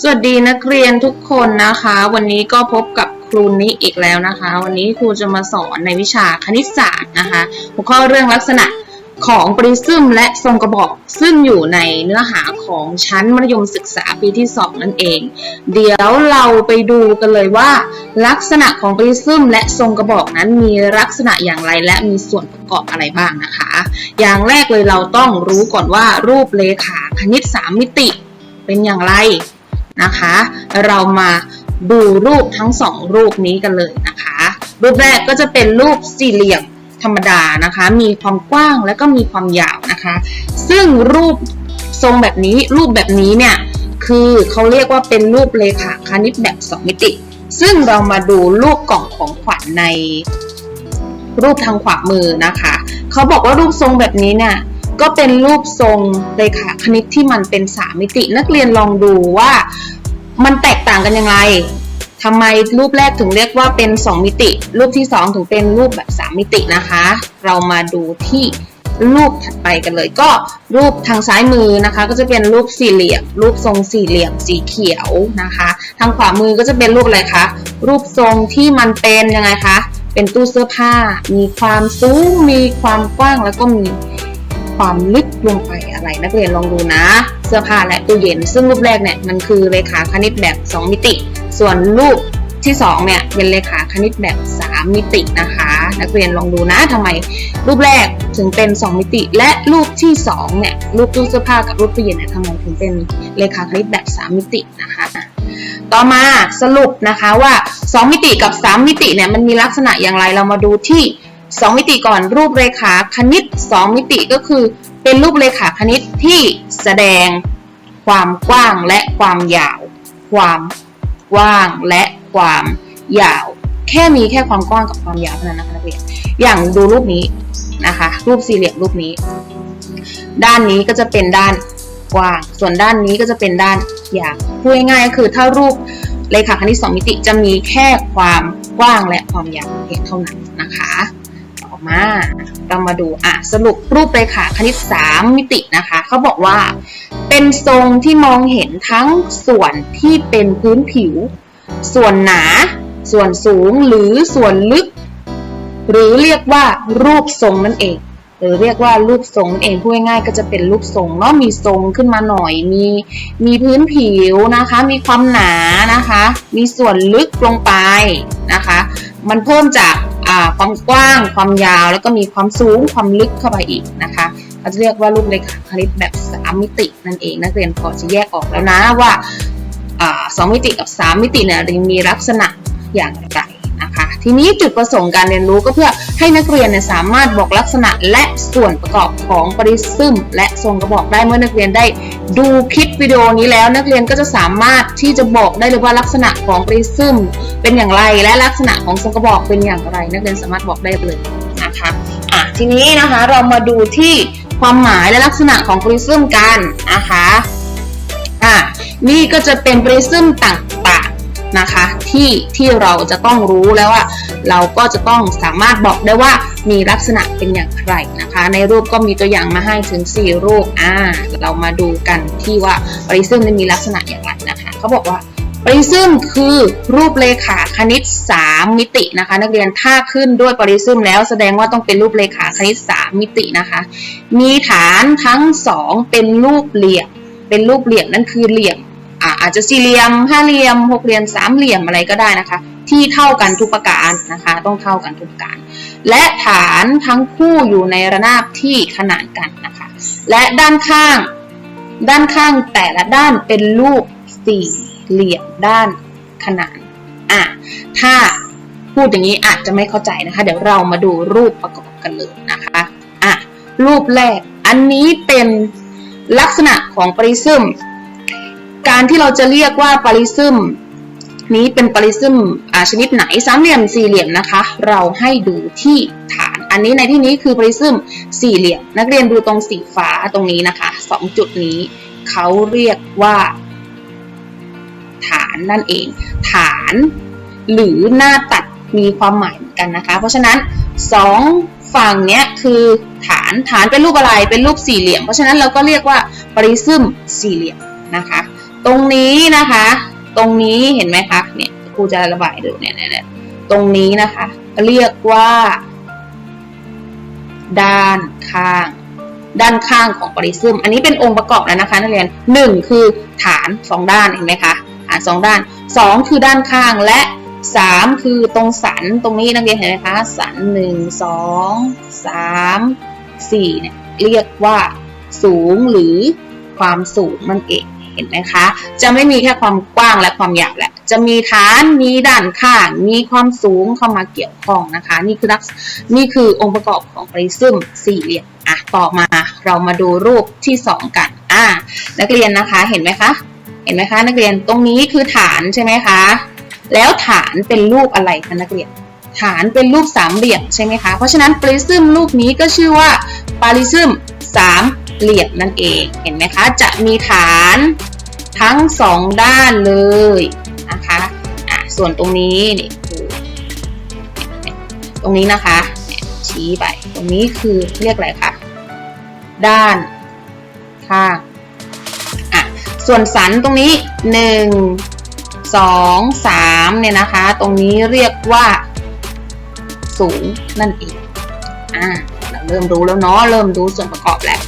สวัสดีนักเรียนทุกคนนะคะ วันนี้ก็พบกับครูนิอีกแล้วนะคะ วันนี้ครูจะมาสอนในวิชาคณิตศาสตร์นะคะหัวข้อเรื่องลักษณะของปริซึมและทรงกระบอก ซึ่งอยู่ในเนื้อหาของชั้นมัธยมศึกษาปีที่ 2 นั่นเอง เดี๋ยวเราไปดูกันเลยว่า ลักษณะของปริซึมและทรงกระบอกนั้นมีลักษณะอย่างไรและมีส่วนประกอบอะไรบ้างนะคะ อย่างแรกเลยเราต้องรู้ก่อนว่ารูปเลขาคณิต 3 มิติเป็นอย่างไร นะคะ เรามาดูรูปทั้งสองรูปนี้กันเลยนะคะ รูปแรกก็จะเป็นรูปสี่เหลี่ยมธรรมดานะคะ มีความกว้างและก็มีความยาวนะคะ ซึ่งรูปทรงแบบนี้รูปแบบนี้เนี่ยคือเขาเรียกว่าเป็นรูปเลขาคณิตแบบ2มิติ ซึ่งเรามาดูรูปกล่องของขวัญในรูปทางขวามือนะคะ เขาบอกว่ารูปทรงแบบนี้เนี่ย ก็เป็นรูปทรงเลขาคณิตที่มันเป็น3มิติ นักเรียนลองดูว่ามันแตกต่างกันยังไงทำไมรูปแรกถึงเรียกว่าเป็น 2 มิติ รูปที่ 2 ถึงเป็นรูปแบบ 3 มิตินะคะ เรามาดูที่รูปถัดไปกันเลยก็รูปทางซ้ายมือนะคะ ก็จะเป็นรูปสี่เหลี่ยม รูปทรงสี่เหลี่ยมสีเขียวนะคะ ทางขวามือก็จะเป็นรูปอะไรคะรูปทรงที่มันเป็นยังไงคะเป็นตู้เสื้อผ้า มีความสูงมีความกว้างแล้วก็มี ความลึกลงไปอะไร นักเรียนลองดูนะ เสื้อผ้าและตู้เย็น ซึ่งรูปแรกเนี่ยมันคือเลขาคณิตแบบ 2 มิติ ส่วนรูปที่2เนี่ยเป็นเลขาคณิตแบบ 3 มิตินะคะ นักเรียนลองดูนะทำไมรูปแรกถึงเป็น 2 มิติ และรูปที่2เนี่ยรูปตู้เสื้อผ้ากับรูปตู้เย็นเนี่ยทำไมถึงเป็นเลขาคณิตแบบ 3 มิตินะคะต่อมาสรุปนะคะว่า 2 มิติกับ 3 มิติเนี่ยมันมีลักษณะอย่างไรเรามาดูที่ 2 มิติก่อนรูปเรขาคณิต 2 มิติก็คือ เป็นรูปเรขาคณิตที่แสดง ความกว้างและความยาว ความกว้างและความยาว แค่มีแค่ความกว้างกับความยาวเท่านั้นนะคะนักเรียนอย่างดูรูปนี้นะคะ รูปสี่เหลี่ยมรูปนี้ ด้านนี้ก็จะเป็นด้านกว้าง ส่วนด้านนี้ก็จะเป็นด้านยาวพูดง่ายๆก็คือถ้ารูปเลขาคณิต2มิติจะมีแค่ความกว้างและความยาวเพียงเท่านั้นนะคะ มาเรามาดูอะสรุปรูปเลขาคณิต 3 มิตินะคะเขาบอกว่า เป็นทรงที่มองเห็นทั้งส่วนที่เป็นพื้นผิว ส่วนหนา ส่วนสูงหรือส่วนลึก หรือเรียกว่ารูปทรงนั่นเอง หรือเรียกว่ารูปทรงนั่นเองพูดง่ายๆก็จะเป็นรูปทรงเนาะมีทรงขึ้นมาหน่อย มีมีพื้นผิวนะคะ มีความหนานะคะ มีส่วนลึกลงไปนะคะ มันเพิ่มจาก ความกว้าง ความยาว แล้วก็มีความสูง ความลึกเข้าไปอีกนะคะเราจะเรียกว่ารูปเลขาคณิตแบบ 3 มิตินั่นเอง นักเรียนพอจะแยกออกแล้วนะว่าสองมิติกับ 3 มิติเนี่ยมีลักษณะอย่างไร ทีนี้จุดประสงค์การเรียนรู้ก็เพื่อให้นักเรียนเนี่ยสามารถบอกลักษณะและส่วนประกอบของปริซึมและทรงกระบอกได้เมื่อนักเรียนได้ดูคลิปวิดีโอนี้แล้ว นักเรียนก็จะสามารถที่จะบอกได้เลยว่าลักษณะของปริซึมเป็นอย่างไรและลักษณะของทรงกระบอกเป็นอย่างไร นักเรียนสามารถบอกได้เลยนะคะอะทีนี้นะคะเรามาดูที่ความหมายและลักษณะของปริซึมกันนะคะอะนี่ก็จะเป็นปริซึมต่าง นะคะที่ที่เราจะต้องรู้แล้วว่าเราก็จะต้องสามารถบอกได้ว่ามีลักษณะเป็นอย่างไรนะคะ ในรูปก็มีตัวอย่างมาให้ถึง 4 รูปอ่าเรามาดูกันที่ว่าปริซึมมีลักษณะอย่างไรนะคะเขาบอกว่าปริซึมคือรูปเลขาคณิต 3 มิตินะคะ นักเรียนถ้าขึ้นด้วยปริซึมแล้วแสดงว่าต้องเป็นรูปเลขาคณิต 3 มิตินะคะ มีฐานทั้ง 2 เป็นรูปเหลี่ยมเป็นรูปเหลี่ยมนั่นคือเหลี่ยม อาจจะสี่เหลี่ยมห้าเหลี่ยมหกเหลี่ยมสามเหลี่ยมอะไรก็ได้นะคะ ที่เท่ากันทุกประการนะคะ ต้องเท่ากันทุกประการ และฐานทั้งคู่อยู่ในระนาบที่ขนานกันนะคะ และด้านข้าง ด้านข้างแต่ละด้านเป็นรูปสี่เหลี่ยมด้านขนานอะถ้าพูดอย่างนี้อาจจะไม่เข้าใจนะคะ เดี๋ยวเรามาดูรูปประกอบกันเลยนะคะอะรูปแรกอันนี้เป็นลักษณะของปริซึม การที่เราจะเรียกว่าปริซึมนี้เป็นปริซึมชนิดไหนสามเหลี่ยมสี่เหลี่ยมนะคะ เราให้ดูที่ฐาน อันนี้ในที่นี้คือปริซึมสี่เหลี่ยม นักเรียนดูตรงสีฟ้าตรงนี้นะคะสองจุดนี้เขาเรียกว่า ฐานนั่นเอง ฐาน หรือหน้าตัดมีความหมายเหมือนกันนะคะ เพราะฉะนั้นสองฝั่งเนี้ยคือฐานฐานเป็นรูปอะไรเป็นรูปสี่เหลี่ยม เพราะฉะนั้นเราก็เรียกว่าปริซึมสี่เหลี่ยมนะคะ ตรงนี้นะคะ ตรงนี้เห็นไหมคะเนี่ยครูจะระบายดูเนี่ยเนี่ยตรงนี้นะคะ เรียกว่า ด้านข้าง ด้านข้างของปริซึม อันนี้เป็นองค์ประกอบแล้วนะคะนักเรียนหนึ่งคือฐานสองด้านเห็นไหมคะฐานสองด้านสองคือด้านข้างและสามคือตรงสันตรงนี้นักเรียนเห็นไหมคะสันหนึ่งสองสามสี่เนี่ยเรียกว่า สูงหรือความสูงมันเอง เห็นไหมคะ จะไม่มีแค่ความกว้างและความยาวแหละ จะมีฐาน มีด้านข้าง มีความสูงเข้ามาเกี่ยวข้องนะคะ นี่คือลักษนี่คือองค์ประกอบของปริซึมสี่เหลี่ยม อะ ต่อมาเรามาดูรูปที่สองกัน อะนักเรียนนะคะ เห็นไหมคะ เห็นไหมคะ นักเรียน ตรงนี้คือฐานใช่ไหมคะ แล้วฐานเป็นรูปอะไรคะนักเรียน ฐานเป็นรูปสามเหลี่ยมใช่ไหมคะ เพราะฉะนั้นปริซึมรูปนี้ก็ชื่อว่าปริซึมสาม เหลี่ยมนั่นเองเห็นไหมคะ จะมีฐานทั้งสองด้านเลยนะคะอะส่วนตรงนี้นี่คือตรงนี้นะคะ ชี้ไป ตรงนี้คือเรียกอะไรคะด้านข้างอะส่วนสันตรงนี้หนึ่งสองสามเนี่ยนะคะ ตรงนี้เรียกว่าสูงนั่นเองอ่าเราเริ่มรู้แล้วเนาะเริ่มรู้ส่วนประกอบแล้ว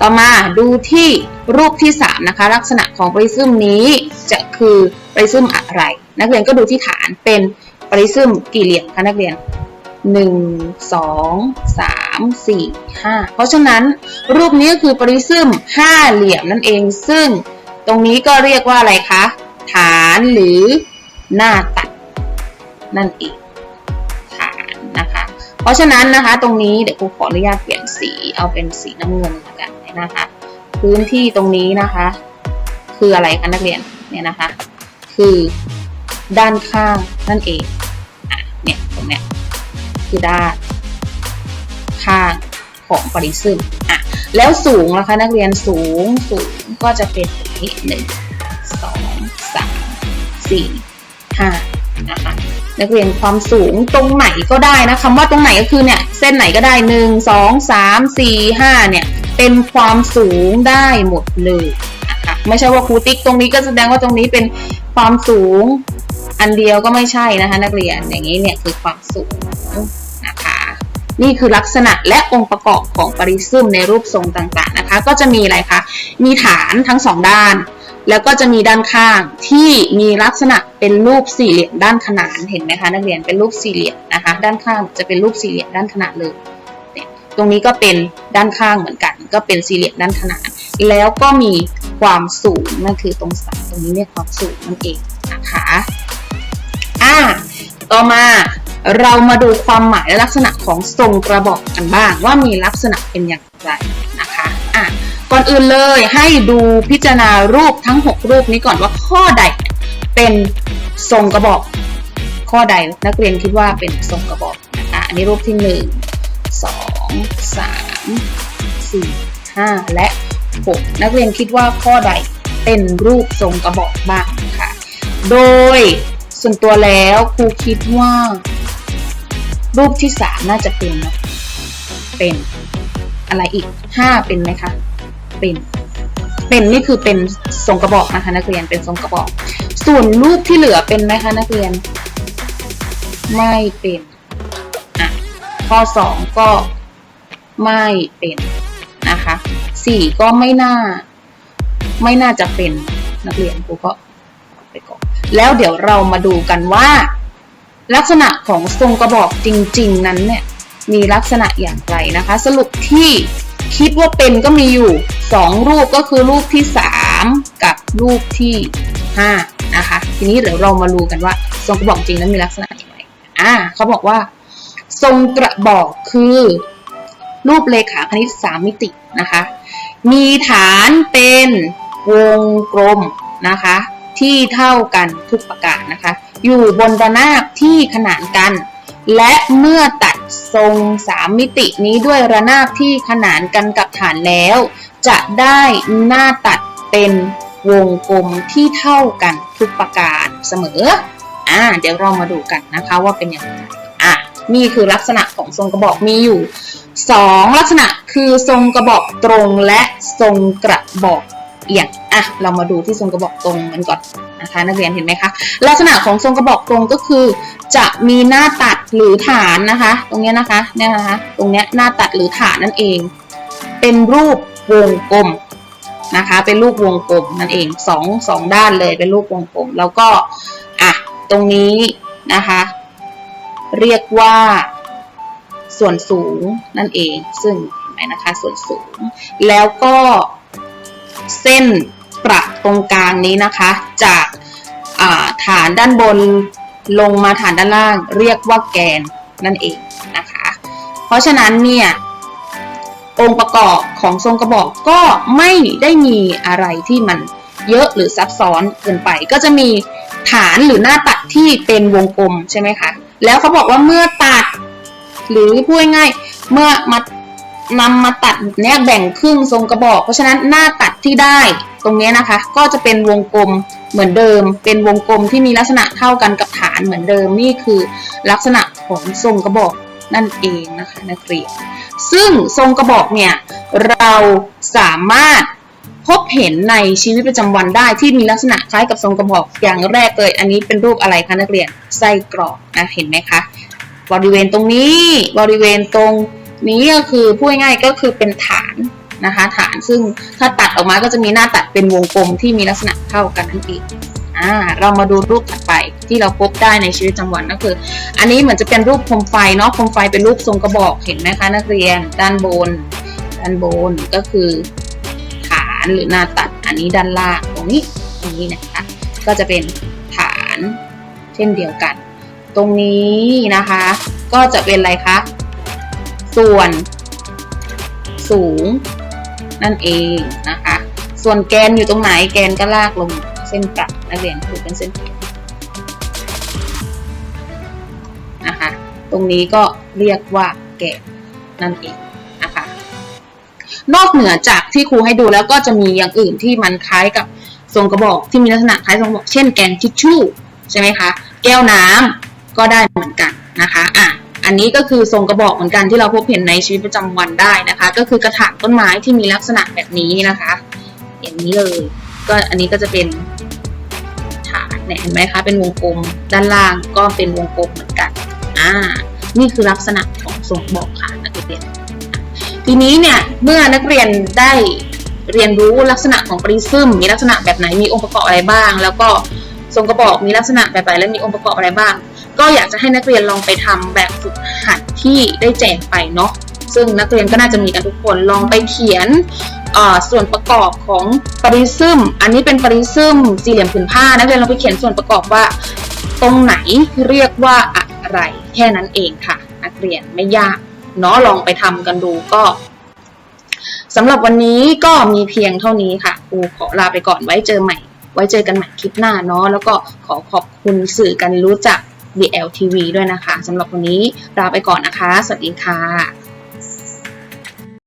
ต่อมาดูที่รูปที่สามนะคะ ลักษณะของปริซึมนี้จะคือปริซึมอะไร นักเรียนก็ดูที่ฐานเป็นปริซึมกี่เหลี่ยมคะนักเรียนหนึ่งสองสามสี่ห้าเพราะฉะนั้นรูปนี้ก็คือปริซึมห้าเหลี่ยมนั่นเอง ซึ่งตรงนี้ก็เรียกว่าอะไรคะ ฐานหรือหน้าตัดนั่นเองฐานนะคะ เพราะฉะนั้นนะคะตรงนี้เดี๋ยวครูขออนุญาตเปลี่ยนสีเอาเป็นสีน้ำเงิน นะคะ พื้นที่ตรงนี้นะคะ คืออะไรคะนักเรียนเนี่ยนะคะ คือด้านข้างนั่นเองอะเนี่ยตรงเนี้ยคือด้านข้างของปริซึมอะแล้วสูงนะคะนักเรียนสูงสูงก็จะเป็นตรงนี้หนึ่งสองสามสี่ห้านะคะนักเรียนความสูงตรงไหนก็ได้นะคำว่าตรงไหนก็คือเนี่ยเส้นไหนก็ได้หนึ่งสองสามสี่ห้าเนี่ย เป็นความสูงได้หมดเลยนะคะไม่ใช่ว่าครูติ๊กตรงนี้ก็แสดงว่าตรงนี้เป็นความสูงอันเดียวก็ไม่ใช่นะคะ นักเรียนอย่างนี้เนี่ยคือความสูงนะคะ นี่คือลักษณะและองค์ประกอบของปริซึมในรูปทรงต่างๆนะคะ ก็จะมีอะไรคะมีฐานทั้งสองด้าน แล้วก็จะมีด้านข้างที่มีลักษณะเป็นรูปสี่เหลี่ยมด้านขนานเห็นไหมคะนักเรียนเป็นรูปสี่เหลี่ยมนะคะ ด้านข้างจะเป็นรูปสี่เหลี่ยมด้านขนานเลยเนี่ย ตรงนี้ก็เป็นด้านข้างเหมือนกัน ก็เป็นสี่เหลี่ยมด้านขนาน แล้วก็มีความสูงนั่นคือตรงสันตรงนี้เนี่ยความสูงนั่นเองนะคะอ่าต่อมาเรามาดูความหมายและลักษณะของทรงกระบอกกันบ้าง ว่ามีลักษณะเป็นอย่างไรนะคะอะก่อนอื่นเลยให้ดูพิจารณารูปทั้ง 6 รูปนี้ก่อนว่าข้อใดเป็นทรงกระบอก ข้อใดนักเรียนคิดว่าเป็นทรงกระบอกนะคะอันนี้รูปที่ 1 2 3 4 5 และ 6 นักเรียนคิดว่าข้อใดเป็นรูปทรงกระบอกบ้างนะคะโดยส่วนตัวแล้วครูคิดว่า รูปที่ 3 น่าจะเป็นเป็นอะไรอีก 5 เป็นไหมคะเป็นเป็นนี่คือเป็นทรงกระบอกนะคะนักเรียนเป็นทรงกระบอก ส่วนรูปที่เหลือเป็นไหมคะนักเรียน ไม่เป็นอะข้อสองก็ ไม่เป็นนะคะสี่ก็ไม่น่า ไม่น่าจะเป็นนักเรียนครูก็ไปก่อนแล้วเดี๋ยวเรามาดูกันว่า ลักษณะของทรงกระบอกจริง ๆ นั้นเนี่ยมีลักษณะอย่างไรนะคะ สรุปที่คิดว่าเป็นก็มีอยู่ 2 รูปก็คือรูปที่ 3 กับรูปที่5นะคะ ทีนี้เดี๋ยวเรามาดูกันว่า ทรงกระบอกจริงนั้นมีลักษณะอย่างไรอ่าเขาบอกว่า ทรงกระบอกคือ รูปเลขาคณิตสามมิตินะคะ มีฐานเป็นวงกลมนะคะ ที่เท่ากันทุกประการนะคะ อยู่บนระนาบที่ขนานกัน และเมื่อตัดทรงสามมิตินี้ด้วยระนาบที่ขนานกันกับฐานแล้ว จะได้หน้าตัดเป็นวงกลมที่เท่ากันทุกประการเสมออ่าเดี๋ยวเรามาดูกันนะคะว่าเป็นอย่างไร นี่คือลักษณะของทรงกระบอกมีอยู่สองลักษณะคือทรงกระบอกตรงและทรงกระบอกเอียงอะเรามาดูที่ทรงกระบอกตรงกันก่อนนะคะ นักเรียนเห็นไหมคะลักษณะของทรงกระบอกตรงก็คือ จะมีหน้าตัดหรือฐานนะคะ ตรงเนี้ยนะคะเนี่ยนะคะ ตรงเนี้ยหน้าตัดหรือฐานนั่นเอง เป็นรูปวงกลมนะคะ เป็นรูปวงกลมนั่นเองสองสองด้านเลยเป็นรูปวงกลม แล้วก็อะตรงนี้นะคะ เรียกว่า ส่วนสูงนั่นเอง ซึ่งเห็นไหมนะคะส่วนสูง แล้วก็เส้นประตรงกลางนี้นะคะ จากาฐานด้านบนลงมาฐานด้านล่าง เรียกว่าแกนนั่นเองนะคะ เพราะฉะนั้นเนี่ยองค์ประกอบของทรงกระบอกก็ไม่ได้มีอะไรที่มันเยอะหรือซับซ้อนเกินไป ก็จะมีฐานหรือหน้าตัดที่เป็นวงกลมใช่ไหมคะ แล้วเขาบอกว่าเมื่อตัด หรือพูดง่ายเมื่อมานำมาตัดเนี้ยแบ่งครึ่งทรงกระบอก เพราะฉะนั้นหน้าตัดที่ได้ตรงเนี้ยนะคะ ก็จะเป็นวงกลมเหมือนเดิม เป็นวงกลมที่มีลักษณะเท่ากันกับฐานเหมือนเดิมนี่คือลักษณะของทรงกระบอกนั่นเองนะคะนักเรียนซึ่งทรงกระบอกเนี่ยเราสามารถ พบเห็นในชีวิตประจำวันได้ที่มีลักษณะคล้ายกับทรงกระบอกอย่างแรกเลยอันนี้เป็นรูปอะไรคะนักเรียนไส้กรอกนะเห็นไหมคะบริเวณตรงนี้บริเวณตรงนี้ก็คือพูดง่ายก็คือเป็นฐานนะคะฐานซึ่งถ้าตัดออกมาก็จะมีหน้าตัดเป็นวงกลมที่มีลักษณะเท่ากันนั่นเองอ่าเรามาดูรูปถัดไปที่เราพบได้ในชีวิตประจำวันก็คือ อันนี้เหมือนจะเป็นรูปโคมไฟเนาะโคมไฟเป็นรูปทรงกระบอกเห็นไหมคะนักเรียนด้านบนด้านบนก็คือานหรือหน้าตัดอันนี้ด้านล่างตรงนี้ตรงนี้นะคะ ก็จะเป็นฐานเช่นเดียวกัน ตรงนี้นะคะ ก็จะเป็นอะไรคะส่วนสูงนั่นเองนะคะ ส่วนแกนอยู่ตรงไหนแกนก็ลากลงเส้นประนักเรียนคือเป็นเส้นนะคะ ตรงนี้ก็เรียกว่าแกนนั่นเอง นอกเหนือจากที่ครูให้ดูแล้วก็จะมีอย่างอื่นที่มันคล้ายกับทรงกระบอกที่มีลักษณะคล้ายทรงกระบอก เช่นแกนทิชชู่ใช่ไหมคะ แก้วน้ำก็ได้เหมือนกันนะคะอะอันนี้ก็คือทรงกระบอกเหมือนกันที่เราพบเห็นในชีวิตประจำวันได้นะคะ ก็คือกระถางต้นไม้ที่มีลักษณะแบบนี้นะคะ อย่างนี้เลย ก็อันนี้ก็จะเป็นฐานเนี่ยเห็นไหมคะเป็นวงกลมด้านล่างก็เป็นวงกลมเหมือนกันอ่านี่คือลักษณะของทรงกระบอกค่ะ ทีนี้เนี่ยเมื่อนักเรียนได้เรียนรู้ลักษณะของปริซึมมีลักษณะแบบไหนมีองค์ประกอบอะไรบ้าง แล้วก็ทรงกระบอกมีลักษณะแบบไหนและมีองค์ประกอบอะไรบ้าง ก็อยากจะให้นักเรียนลองไปทำแบบฝึกหัดที่ได้แจกไปเนาะซึ่งนักเรียนก็น่าจะมีกันทุกคนลองไปเขียนส่วนประกอบของปริซึมอันนี้เป็นปริซึมสี่เหลี่ยมผืนผ้านักเรียนลองไปเขียนส่วนประกอบว่า ตรงไหนเรียกว่าอะไรแค่นั้นเองค่ะ นักเรียนไม่ยาก เนาะลองไปทำกันดูก็สำหรับวันนี้ก็มีเพียงเท่านี้ค่ะครูขอลาไปก่อนไว้เจอใหม่ ไว้เจอกันใหม่คลิปหน้าเนาะแล้วก็ขอขอบคุณสื่อกันรู้จัก BLTV ด้วยนะคะสำหรับวันนี้ลาไปก่อนนะคะ สวัสดีค่ะ